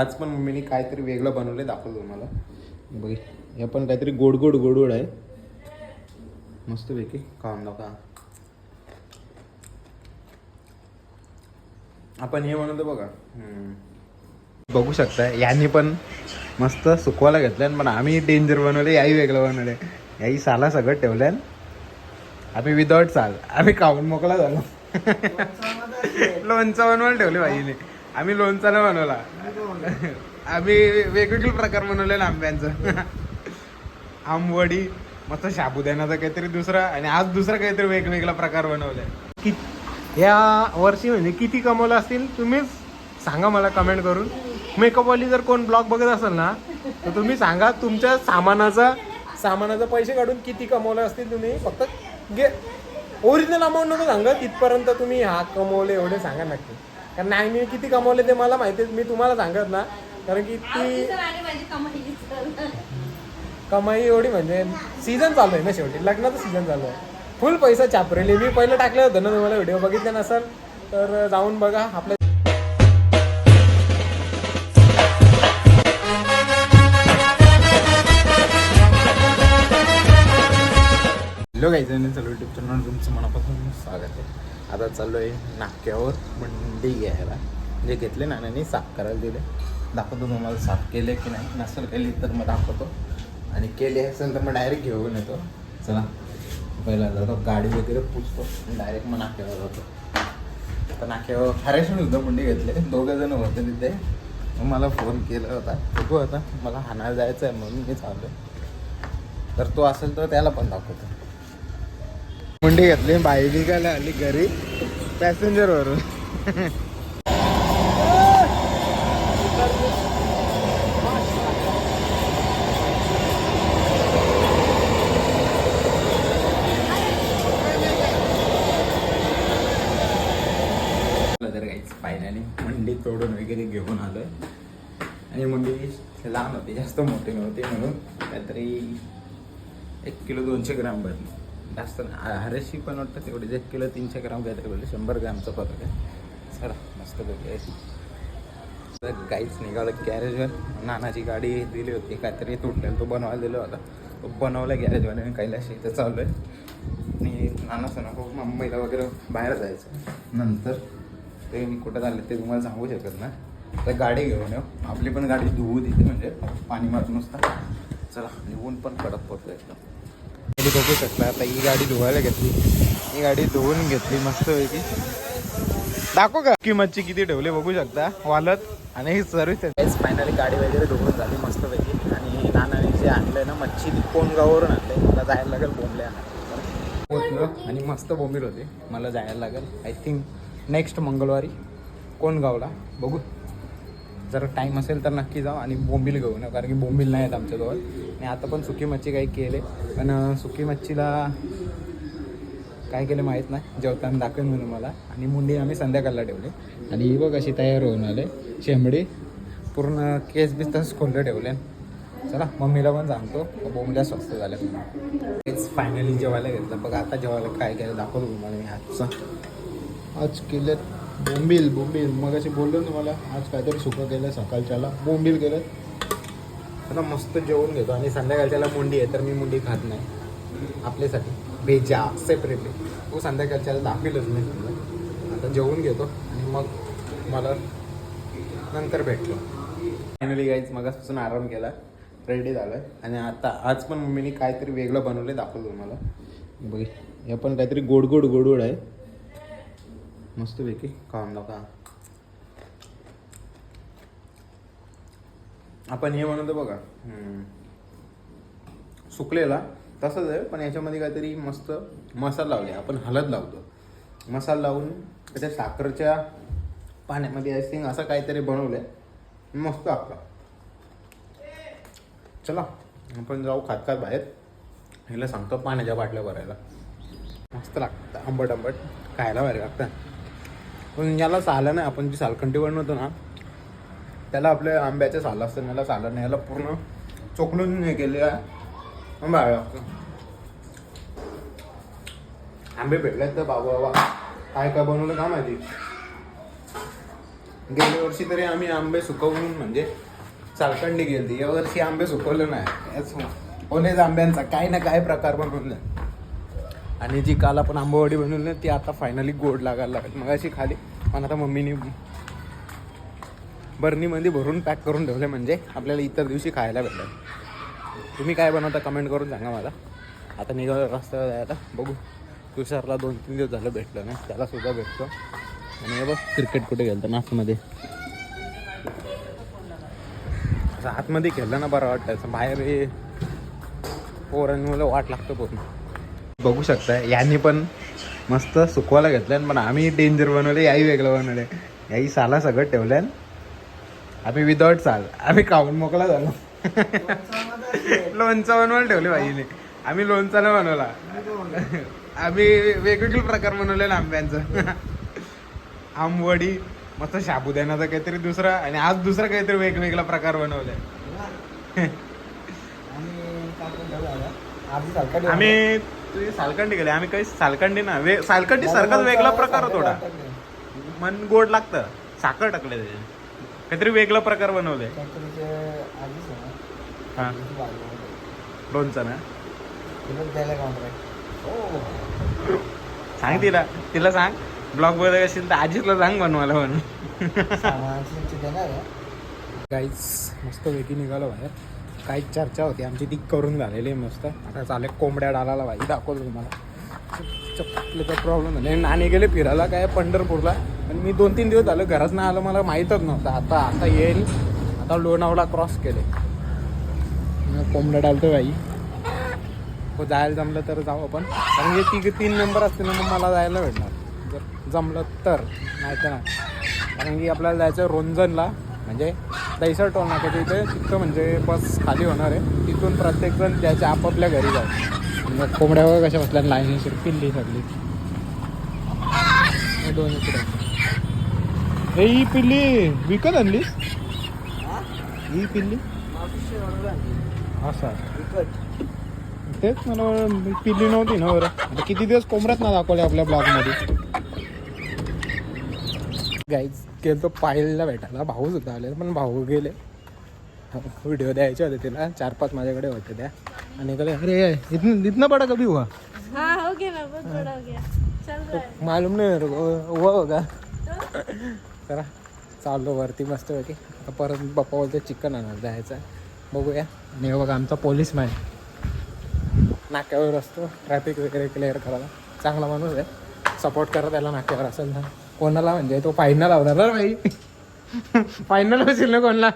आज पण मम्मीने काहीतरी वेगळं बनवलं दाखवलं तुम्हाला. बघ हे पण काहीतरी गोड गोड गोड गोड आहे. मस्तपैकी कांदा का आपण हे म्हणतो बघा. बघू शकता यांनी पण मस्त सुकवायला घेतलं पण आम्ही डेंजर बनवले याही वेगळं बनवले याही साला सगळं ठेवलं आम्ही विदाउट साल आम्ही खाऊन मोकळा झालो. लोणचं बनवायला ठेवले बाईने आम्ही लोणचा नाही बनवला. आम्ही वेगवेगळे प्रकार बनवले ना आंब्यांचं. आंबवडी मस्त शाबुदानाचा काहीतरी दुसरा आणि आज दुसरा काहीतरी वेगवेगळा प्रकार बनवलाय. या वर्षी म्हणजे किती कमवलं असतील तुम्हीच सांगा मला कमेंट करून. मेकअपवाली जर कोण ब्लॉग बघत असेल ना तर तुम्ही सांगा तुमच्या सामानाचा सामानाचा पैसे काढून किती कमवले असतील तुम्ही. फक्त गे ओरिजिनल अमाऊंट नको सांगा तिथपर्यंत तुम्ही हा कमवले एवढे सांगा नक्की. कारण नाही मी किती कमवले ते मला माहिती आहे, मी तुम्हाला सांगत ना कारण की ती कमाई एवढी म्हणजे सीझन चालू आहे ना शेवटी. लग्नाचं सीझन चालू आहे. फुल पैसा चापरेली मी पहिलं टाकलं होतं ना तुम्हाला व्हिडिओ बघितले नसेल तर जाऊन बघा. आपल्या हॅलो काही जण चालू युट्यूब चॅनल तुमचं मनापासून स्वागत आहे. आता चाललो आहे नाक्यावर मंडी घ्यायला. म्हणजे घेतले नाण्याने साफ करायला दिले. दाखवतो तुम्हाला साफ केले की नाही. नसेल केली तर मग दाखवतो. आणि केले असेल तर मग डायरेक्ट घेऊन येतो. चला पहिला जातो गाडी वगैरे पुसतो डायरेक्ट मग नाक्यावर जातो. आता नाक्यावर हरेशन सुद्धा मंडी घेतले. दोघं जण होते तिथे. मग मला फोन केला होता. बघू आता मला हाणायला जायचं आहे म्हणून मी चाललो तर तो असेल तर त्याला पण दाखवतो. मुंडी घेतली बाई निघायला आली घरी पॅसेंजर वरून. तर फायनली मंडी तोडून वगैरे घेऊन आलोय. आणि मंडी लहान होती जास्त मोठी नव्हती म्हणून काहीतरी एक किलो दोनशे ग्राम भरली. जास्त हरेशी पण वाटतं तेवढीच एक किलो तीनशे ग्राम काहीतरी बोलले शंभर ग्रामचा फरक आहे. चला मस्त आहे. काहीच निघालं गॅरेजवर नानाची गाडी दिली होती. काहीतरी तुटलेलं तो बनवायला दिला होता. तो बनवला गॅरेजवाल्याने आणि कैलाशी इथं चालू आहे. आणि नाना नको हो, मुंबईला वगैरे बाहेर जायचं. नंतर ते मी कुठं चालले ते तुम्हाला सांगू शकत ना तर गाडी घेऊन येऊ. आपली पण गाडी धुवू तिथे म्हणजे पाणी मारून नुसता. चला निघून पण कडक पडतो एकदम. गाडी बघू शकता आता ही गाडी धुवायला घेतली. ही गाडी धुवून घेतली मस्त पैकी दाखव का? किंमतची किती ठेवले बघू शकता. वालत आणि ही सर्विस फायनली गाडी वगैरे धुवून झाली मस्त पैकी आणि नानाने जे आणलंय ना मच्छी ती कोणगाववरून आणले मला जायला लागेल बोंबले आणायला. पोचलो आणि मस्त बोंबील होते. मला जायला लागेल. आय थिंक नेक्स्ट मंगळवारी कोणगावला बघू. जर टाईम असेल तर नक्की जाऊ आणि बोंबील घेऊ ना. कारण की बोंबील नाही आहेत आमच्याजवळ. आणि आता पण सुकी मच्छी काही केले. पण सुकी मच्छीला काय केलं माहीत नाही. जेवताना दाखवेन म्हणून मला. आणि मुंडी आम्ही संध्याकाळला ठेवले. आणि ही बघ अशी तयार होऊन आले. शेंबडी. पूर्ण केस बीस तसंच खोललं ठेवले. चला मम्मीला पण सांगतो. बोंबल्या स्वस्त झाल्या तेच फायनली जेवायला घेतलं. बघा आता जेवायला काय केलं दाखवलं तुम्हाला मी आजचं. आज केलं बोंबील बोंबील. मग अशी बोललो तुम्हाला आज काहीतरी सुकं केलं सकाळच्याला. बोंबील केलं आता मस्त जेवून घेतो. आणि संध्याकाळच्याला मुंडी आहे तर मी मुंडी खात नाही. आपल्यासाठी. भेजा सेपरेटली तो संध्याकाळच्याला दाखवेलच नाही समजा आता जेवून घेतो आणि मग मला नंतर भेटलो. फायनली गाईज मगापासून आराम केला. रेडी झालं आणि आता आज पण मम्मीने काहीतरी वेगळं बनवलं दाखवलं तुम्हाला. बघ हे पण काहीतरी गोड गोड गोड गोड आहे. मस्तपैकी कांदा का आपण हे म्हणतो बघा. सुकलेला तसंच आहे पण याच्यामध्ये काहीतरी मस्त मसाला लावले. आपण हळद लावतो. मसाला लावून त्याच्या साखरच्या पाण्यामध्ये आय थिंक असं काहीतरी बनवलंय. मस्त आपला. चला आपण जाऊ खात खात बाहेर. ह्याला सांगतो पाण्याच्या बाटल्या भरायला. मस्त लागतं आंबट आंबट खायला भारी लागतं. पण याला सालं नाही आपण जी सालखंडी बनवतो ना त्याला आपल्या आंब्याचे साल असतं याला सालं नाही याला पूर्ण चोकलून हे केले आहे. भारी लागतं आंबे भेटले तर बाबा बाबा. काय काय बनवलं का माहिती? गेल्या वर्षी तरी आम्ही आंबे सुकवून म्हणजे चालकंडी गेली. या वर्षी आंबे सुकवले नाही. कोणीच आंब्यांचा. काही ना काही प्रकार बनवले. आणि जी काल आपण आंबवडी बनवली ती आता फायनली गोड लागायला लागली. मग अशी खाली पण आता मम्मीने बर्नीमध्ये भरून पॅक करून ठेवले म्हणजे आपल्याला इतर दिवशी खायला भेटेल. तुम्ही काय बनवता कमेंट करून सांगा मला. आता निघालो रस्त्यावर जायला. बघू. तुषारला दोन तीन दिवस झालं भेटलं नाही. त्याला सुद्धा भेटतो. आणि बघ क्रिकेट कुठे गेलं आतमध्ये असं आतमध्ये खेळलं ना बरं वाटतं. असं बाहेर पोरांमुळे वाट लागतं पूर्ण. बघू शकता यांनी पण मस्त सुकवायला घेतलं पण आम्ही डेंजर बनवले याही वेगळं बनवले याही साला सगळं ठेवलं आम्ही विदाउट साल आम्ही खाऊन मोकळा झालो. लोणचं बनवायला ठेवले पाहिजे आम्ही लोणचा नाही बनवला. आम्ही वेगवेगळे प्रकार बनवले ना आंब्यांचं आंबवडी मस्त साबुदाण्याचा काहीतरी दुसरा आणि आज दुसरा काहीतरी वेगवेगळा प्रकार बनवलाय. आम्ही तुझी सालकंडी गेले आम्ही काही सालकंडी ना वे सालकंडी सारखाच वेगळा प्रकार थोडा. मन गोड लागतं. साखर टाकले त्याचे काहीतरी वेगळा प्रकार बनवले हा. लोणचं ना? सांग तिला. तिला सांग. ब्लॉग बघत असेल तर आजीला सांग बनवायला म्हणून. काहीच मस्त वेगळी निघालो बाहेर. काहीच चर्चा होती. आमची ती करून झालेली आहे मस्त. आता चालेल कोंबड्या डालाला भाई दाखवतो तुम्हाला. चपलेचा प्रॉब्लेम झाला. नाणे गेले फिरायला काय पंढरपूरला. आणि मी दोन तीन दिवस झालं घरात नाही आलं मला माहीतच नव्हतं. आता आता येईल. आता लोणावळा क्रॉस केले. मग कोंबड्या डालतो बाई. हो जायला जमलं तर जाऊ आपण. कारण की ती तीन नंबर असते ना मग मला जायला भेटणार. जर जमलं तर नाही तर नाही. कारण की आपल्याला जायचं रोंजनला म्हणजे दैसर टोल नाक्याच्या इथे तिथं म्हणजे बस खाली होणार आहे. तिथून प्रत्येकजण त्याच्या आपापल्या घरी जाऊ. मग कोंबड्यावर कशा बसल्या लाईनीशी पिल्ली सगळी. दोन हे ही पिल्ली विकत आणलीस? ही पिल्ली? असा. तेच मला पिल्ली नव्हती ना बरं. आता किती दिवस कोंबड्यात ना दाखवले आपल्या ब्लॉगमध्ये गाईज गेलो पायलला भेटायला. भाऊ सुद्धा आले पण भाऊ गेले. व्हिडिओ द्यायचे होते तिला. चार पाच माझ्याकडे होते त्या. आणि कले अरे इथनं पडा कभी हुआ? हाँ हो गया ना बहुत बड़ा हो गया चल रहा है मालूम नाही मेरे को हुआ होगा. चला चाललो वरती मस्त पैकी. परत पप्पा बोलते चिकन आणणार जायचं बघूया. आणि बघा आमचा पोलीस मॅन नाक्यावर असतो. ट्रॅफिक वगैरे क्लिअर करायला. चांगला माणूस आहे. सपोर्ट करा त्याला नाक्यावर असेल ना. कोणाला म्हणजे तो फाईनला लावणार ना भाई. फायनल असेल ना कोणाला?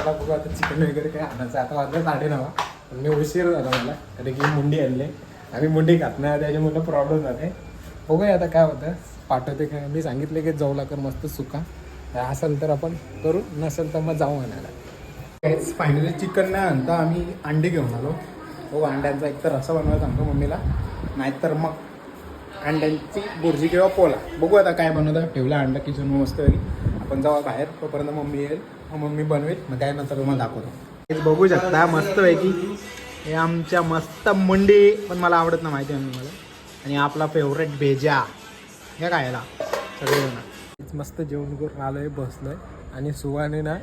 चला बघू आता चिकन वगैरे काय आणायचं आता वाजलं साडे नवा पण मी उशीर झाला मला. कारण की मुंडी आणली. आम्ही मुंडी खात नाही त्याच्यामुळे प्रॉब्लेम झाले बघूया आता काय होतं. पाठवते काय? मी सांगितले की जाऊ कर मस्त सुका. असेल तर आपण करू नसेल तर मग जाऊ आणायला. फायनली चिकन नाही आणता. आम्ही अंडी घेऊन आलो. हो अंड्यांचा एक तर रसा बनवायला सांगतो मम्मीला. नाहीतर मग अंड्यांची बुर्जी किंवा पोला. बघू आता काय बनवतं ठेवला अंडा किचन मस्त होईल. आपण जाऊ बाहेर. तोपर्यंत मम्मी येईल. मग मम्मी बनवेल मग त्यानंतर तुम्हाला दाखवतो. बघू शकता मस्त पैकी. हे आमच्या मस्त मुंडी पण मला आवडत ना माहिती आहे मला आणि आपला फेवरेट भेजा. हे खायला. सगळे मस्त जेवण करून आलोय बसलोय. आणि सुवाने ना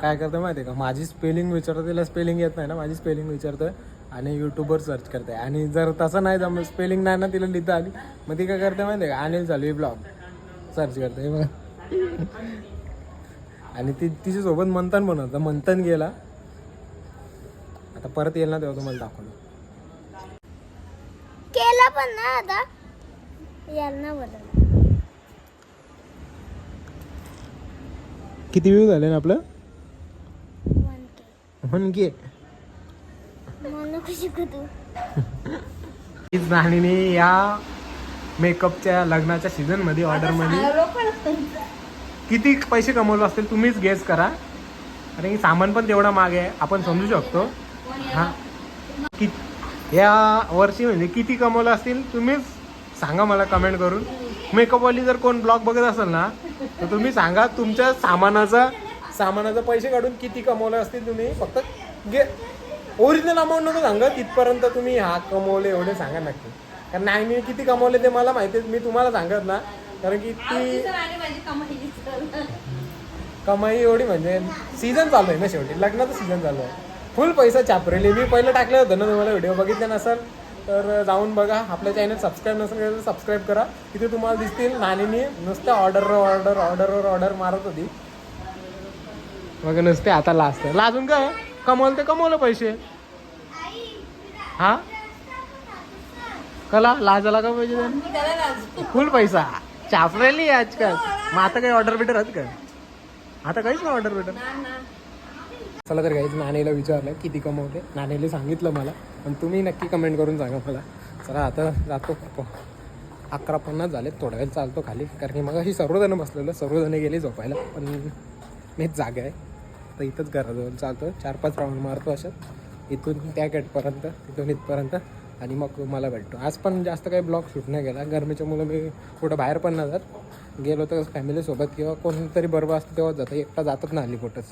काय करतं माहिती आहे का? माझी स्पेलिंग विचारतो तिला स्पेलिंग येत नाही ना माझी स्पेलिंग विचारतोय आणि यूट्यूबवर सर्च करते आणि जर तसं नाही जमलं स्पेलिंग नाही ना तिला लिहिता आली. मग ती काय करते माहिती आहे का? अनिल चालू ब्लॉग सर्च करते. मग आणि ती तिच्यासोबत मंथन पण होतं. मंथन गेला. आता परत येईल ना तेव्हा तुम्हाला दाखवलं केला पण ना आता. यांना बदल किती व्ह्यू झाले ना आपलं? One K. हीच नाणीने या मेकअपच्या लग्नाच्या सीझनमध्ये ऑर्डरमध्ये किती पैसे कमवलं असतील तुम्हीच गेस करा. कारण की सामान पण तेवढा माग आहे. आपण समजू शकतो. हा. कि या वर्षी म्हणजे किती कमवलं असतील तुम्हीच सांगा मला कमेंट करून. मेकअपवाली जर कोण ब्लॉग बघत असेल ना तर तुम्ही सांगा तुमच्या सामानाचा सामानाचा पैसे काढून किती कमवलं असतील तुम्ही. फक्त गे ओरिजिनल अमाऊंट नको सांगा तिथपर्यंत तुम्ही हा कमवले एवढे सांगा नक्की. कारण नाही मी किती कमवले ते मला माहिती आहे. मी तुम्हाला सांगत ना कारण की ती कमाई एवढी म्हणजे सीझन चालू आहे ना शेवटी. लग्नाचं सीझन चालू आहे. फुल पैसा चापरेली मी पहिलं टाकलं होतं ना तुम्हाला व्हिडिओ बघितले नसेल तर जाऊन बघा. आपल्या चॅनल सबस्क्राईब नसेल केलं तर सबस्क्राईब करा. तिथे तुम्हाला दिसतील नानीनी नुसत्या ऑर्डरवर ऑर्डर ऑर्डरवर ऑर्डर मारत होती. बघा नुसते आता लास्ट लाजून काय कमवलं ते कमवलं पैसे. हा? कला? लाजाला का पाहिजे. फुल पैसा. चापरेली आहे आजकाल. मग आता काही ऑर्डर बिटर आहेत का? आता काहीच नाही ऑर्डर बिटर चला तर काहीच नाणेला विचारलं किती कमवते? नाणेला सांगितलं मला पण तुम्ही नक्की कमेंट करून सांगा मला. चला आता जातो अकरा पन्नास झाले थोडा वेळ चालतो खाली कारण की मग अशी सर्वजणं बसलेलं सर्वजण गेली झोपायला पण मीच जागा आहे. तर इथंच घराजवळ चालतो चार पाच राऊंड मारतो अशात. इथून त्या गेटपर्यंत तिथून इथपर्यंत. आणि मग मला भेटतो. आज पण जास्त काही ब्लॉग शूट नाही केला. गरमीच्या मुलं मी कुठं बाहेर पण न जात. गेलो तर फॅमिलीसोबत किंवा कोणतरी बरोबर असतं तेव्हाच जातं. एकटा जातच ना आली कुठंच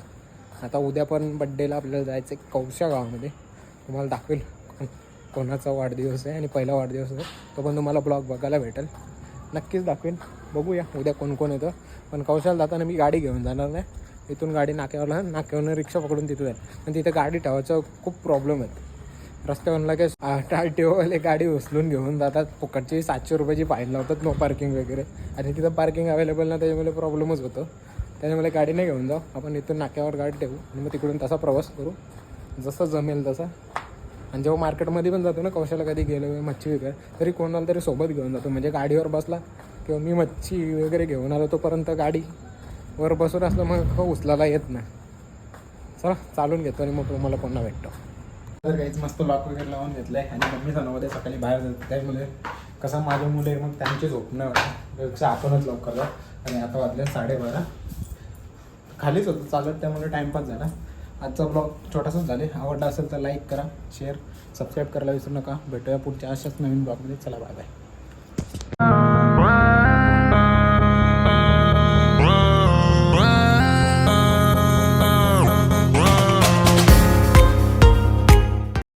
आता उद्या पण बड्डेला आपल्याला जायचं आहे कौशा गावामध्ये. तुम्हाला दाखवेल कोणाचा वाढदिवस आहे आणि पहिला वाढदिवस आहे. तो पण तुम्हाला ब्लॉग बघायला भेटेल. नक्कीच दाखवेन. बघूया उद्या कोण कोण येतं. पण कौशाला जाताना मी गाडी घेऊन जाणार नाही. इथून गाडी नाक्यावरला नाक्यावरनं रिक्षा पकडून तिथं जाईल. पण तिथे गाडी ठेवायचा खूप प्रॉब्लेम आहेत रस्त्यावरून लगेच टाळटीवाले गाडी उचलून घेऊन जातात. फुकटची सातशे रुपयाची फाईन लावतात नो पार्किंग वगैरे. आणि तिथं पार्किंग अवेलेबल ना त्याच्यामुळे प्रॉब्लेमच होतो. त्याच्यामुळे गाडी नाही घेऊन जाऊ. आपण इथून नाक्यावर गाडी ठेवू आणि मग तिकडून तसा प्रवास करू. जसं जमेल तसा. आणि जेव्हा मार्केटमध्ये पण जातो ना कौशाला कधी गेलो मच्छी वगैरे तरी कोणाला तरी सोबत घेऊन जातो. म्हणजे गाडीवर बसला किंवा मी मच्छी वगैरे घेऊन आलो तोपर्यंत गाडी वर बसून असलं मग हो उचलायला येत नाही. चला चालून घेतो आणि मग तुम्हाला पुन्हा भेटतो. तर काहीच मस्त लॉक वगैरे लावून घेतलंय. आणि मम्मी नव्हते सकाळी बाहेर जातात त्यामुळे कसं माझे मुले मग त्यांचे झोपणं पेक्षा आपणच लवकर आणि आता वाजले साडेबारा. खालीच होतं चालत त्यामुळे टाईमपास झाला. आजचा ब्लॉग छोटासाच झाले. आवडला असेल तर लाईक करा शेअर सबस्क्राईब करायला विसरू नका. भेटूया पुढच्या अशाच नवीन ब्लॉगमध्ये चला बाय बाय